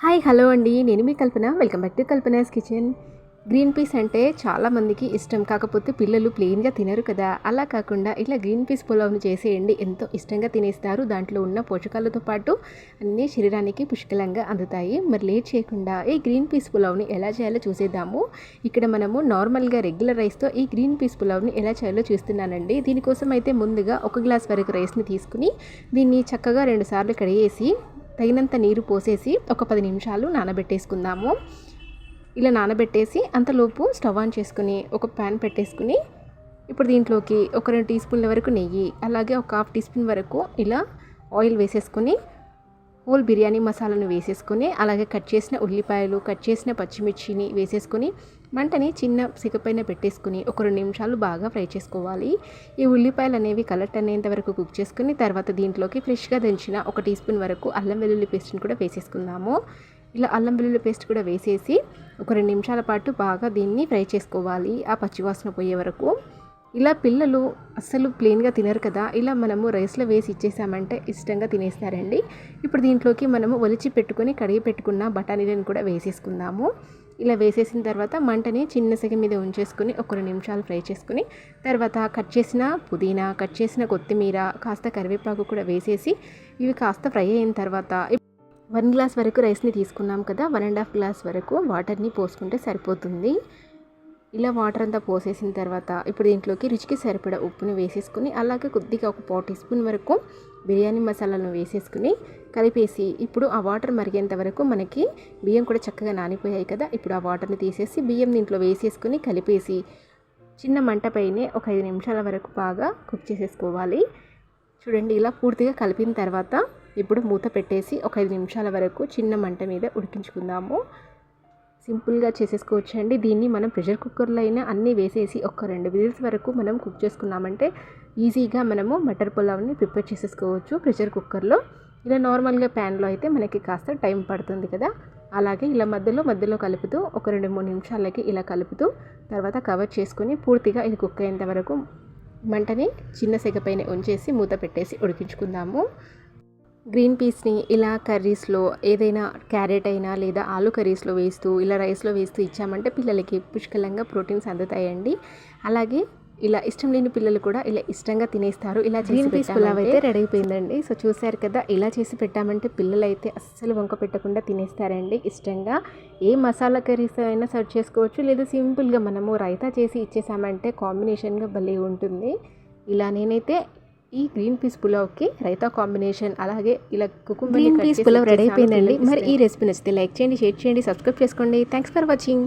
Hi hello అండి. నేను మీ Kalpana. Welcome back to Kalpana's kitchen. Green peas అంటే చాలామందికి ఇష్టం. కాకపోతే పిల్లలు ప్లెయిన్గా తినరు కదా. అలా కాకుండా ఇలా గ్రీన్ పీస్ పులావ్ను చేసేయండి. ఎంతో ఇష్టంగా తినేస్తారు. దాంట్లో ఉన్న పోషకాలతో పాటు అన్ని శరీరానికి పుష్కలంగా అందుతాయి. మరి లేట్ చేయకుండా ఈ గ్రీన్ పీస్ పులావ్ని ఎలా చేయాలో చూసేద్దాము. ఇక్కడ మనము నార్మల్గా రెగ్యులర్ రైస్తో ఈ గ్రీన్ పీస్ పులావ్ని ఎలా చేయాలో చూస్తున్నానండి. దీనికోసం అయితే ముందుగా ఒక గ్లాస్ వరకు రైస్ని తీసుకుని దీన్ని చక్కగా రెండు సార్లు కడిగేసి తగినంత నీరు పోసేసి ఒక పది నిమిషాలు నానబెట్టేసుకుందాము. ఇలా నానబెట్టేసి అంతలోపు స్టవ్ ఆన్ చేసుకుని ఒక ప్యాన్ పెట్టేసుకుని ఇప్పుడు దీంట్లోకి ఒక రెండు టీ స్పూన్ల వరకు నెయ్యి అలాగే ఒక హాఫ్ టీ స్పూన్ వరకు ఇలా ఆయిల్ వేసేసుకొని హోల్ బిర్యానీ మసాలాను వేసేసుకొని అలాగే కట్ చేసిన ఉల్లిపాయలు కట్ చేసిన పచ్చిమిర్చిని వేసేసుకొని మంటని చిన్న సిగపైన పెట్టేసుకుని ఒక రెండు నిమిషాలు బాగా ఫ్రై చేసుకోవాలి. ఈ ఉల్లిపాయలు అనేవి కలర్ట్ అనేంత వరకు కుక్ చేసుకుని తర్వాత దీంట్లోకి ఫ్రెష్గా దంచిన ఒక టీ స్పూన్ వరకు అల్లం వెల్లుల్లి పేస్ట్ని కూడా వేసేసుకుందాము. ఇలా అల్లం వెల్లుల్లి పేస్ట్ కూడా వేసేసి ఒక రెండు నిమిషాల పాటు బాగా దీన్ని ఫ్రై చేసుకోవాలి ఆ పచ్చివాసన పోయే వరకు. ఇలా పిల్లలు అస్సలు ప్లెయిన్గా తినరు కదా ఇలా మనము రైస్లో వేసి ఇచ్చేసామంటే ఇష్టంగా తినేస్తారండి. ఇప్పుడు దీంట్లోకి మనము ఒలిచి పెట్టుకొని కడిగి పెట్టుకున్న బఠానీలను కూడా వేసేసుకుందాము. ఇలా వేసేసిన తర్వాత మంటని చిన్న సెగ మీద ఉంచేసుకుని ఒక రెండు నిమిషాలు ఫ్రై చేసుకుని తర్వాత కట్ చేసిన పుదీనా కట్ చేసిన కొత్తిమీర కాస్త కరివేపాకు కూడా వేసేసి ఇవి కాస్త ఫ్రై అయిన తర్వాత వన్ గ్లాస్ వరకు రైస్ని తీసుకున్నాం కదా వన్ అండ్ హాఫ్ గ్లాస్ వరకు వాటర్ని పోసుకుంటే సరిపోతుంది. ఇలా వాటర్ అంతా పోసేసిన తర్వాత ఇప్పుడు దీంట్లోకి రుచికి సరిపడా ఉప్పుని వేసేసుకుని అలాగే కొద్దిగా ఒక పావు టీ స్పూన్ వరకు బిర్యానీ మసాలాను వేసేసుకుని కలిపేసి ఇప్పుడు ఆ వాటర్ మరిగేంత వరకు మనకి బియ్యం కూడా చక్కగా నానిపోయాయి కదా. ఇప్పుడు ఆ వాటర్ని తీసేసి బియ్యం దీంట్లో వేసేసుకుని కలిపేసి చిన్న మంట పైనే ఒక ఐదు నిమిషాల వరకు బాగా కుక్ చేసేసుకోవాలి. చూడండి ఇలా పూర్తిగా కలిపిన తర్వాత ఇప్పుడు మూత పెట్టేసి ఒక ఐదు నిమిషాల వరకు చిన్న మంట మీద ఉడికించుకుందాము. సింపుల్గా చేసేసుకోవచ్చండి. దీన్ని మనం ప్రెషర్ కుక్కర్లో అయినా అన్నీ వేసేసి ఒక రెండు విజిల్స్ వరకు మనం కుక్ చేసుకున్నామంటే ఈజీగా మనము మటర్ పులావ్ని ప్రిపేర్ చేసేసుకోవచ్చు ప్రెషర్ కుక్కర్లో. ఇలా నార్మల్గా ప్యాన్లో అయితే మనకి కాస్త టైం పడుతుంది కదా. అలాగే ఇలా మధ్యలో మధ్యలో కలుపుతూ ఒక రెండు మూడు నిమిషాలకి ఇలా కలుపుతూ తర్వాత కవర్ చేసుకొని పూర్తిగా ఇది కుక్ అయ్యేంత వరకు మంటని చిన్న సెగ పైన ఉంచేసి మూత పెట్టేసి ఉడికించుకుందాము. గ్రీన్ పీస్ని ఇలా కర్రీస్లో ఏదైనా క్యారెట్ అయినా లేదా ఆలు కర్రీస్లో వేస్తూ ఇలా రైస్లో వేస్తూ ఇచ్చామంటే పిల్లలకి పుష్కలంగా ప్రోటీన్స్ అందుతాయండి. అలాగే ఇలా ఇష్టం లేని పిల్లలు కూడా ఇలా ఇష్టంగా తినేస్తారు. ఇలా గ్రీన్ పీస్ పులావ్ అయితే రెడీ అయిపోయిందండి. సో చూసారు కదా ఇలా చేసి పెట్టామంటే పిల్లలు అయితే అస్సలు వంక పెట్టకుండా తినేస్తారండి ఇష్టంగా. ఏ మసాలా కర్రీస్ అయినా సర్వ్ చేసుకోవచ్చు లేదా సింపుల్గా మనము రైతా చేసి ఇచ్చేసామంటే కాంబినేషన్గా భలే ఉంటుంది. ఇలా నేనైతే ఈ గ్రీన్ పీస్ పులావ్కి రైతా కాంబినేషన్ అలాగే ఇలా cucumber green peas pulao ready అయిపోయిందండి. మరి ఈ రెసిపీ నచ్చితే లైక్ చేయండి షేర్ చేయండి సబ్స్క్రైబ్ చేసుకోండి. Thanks for watching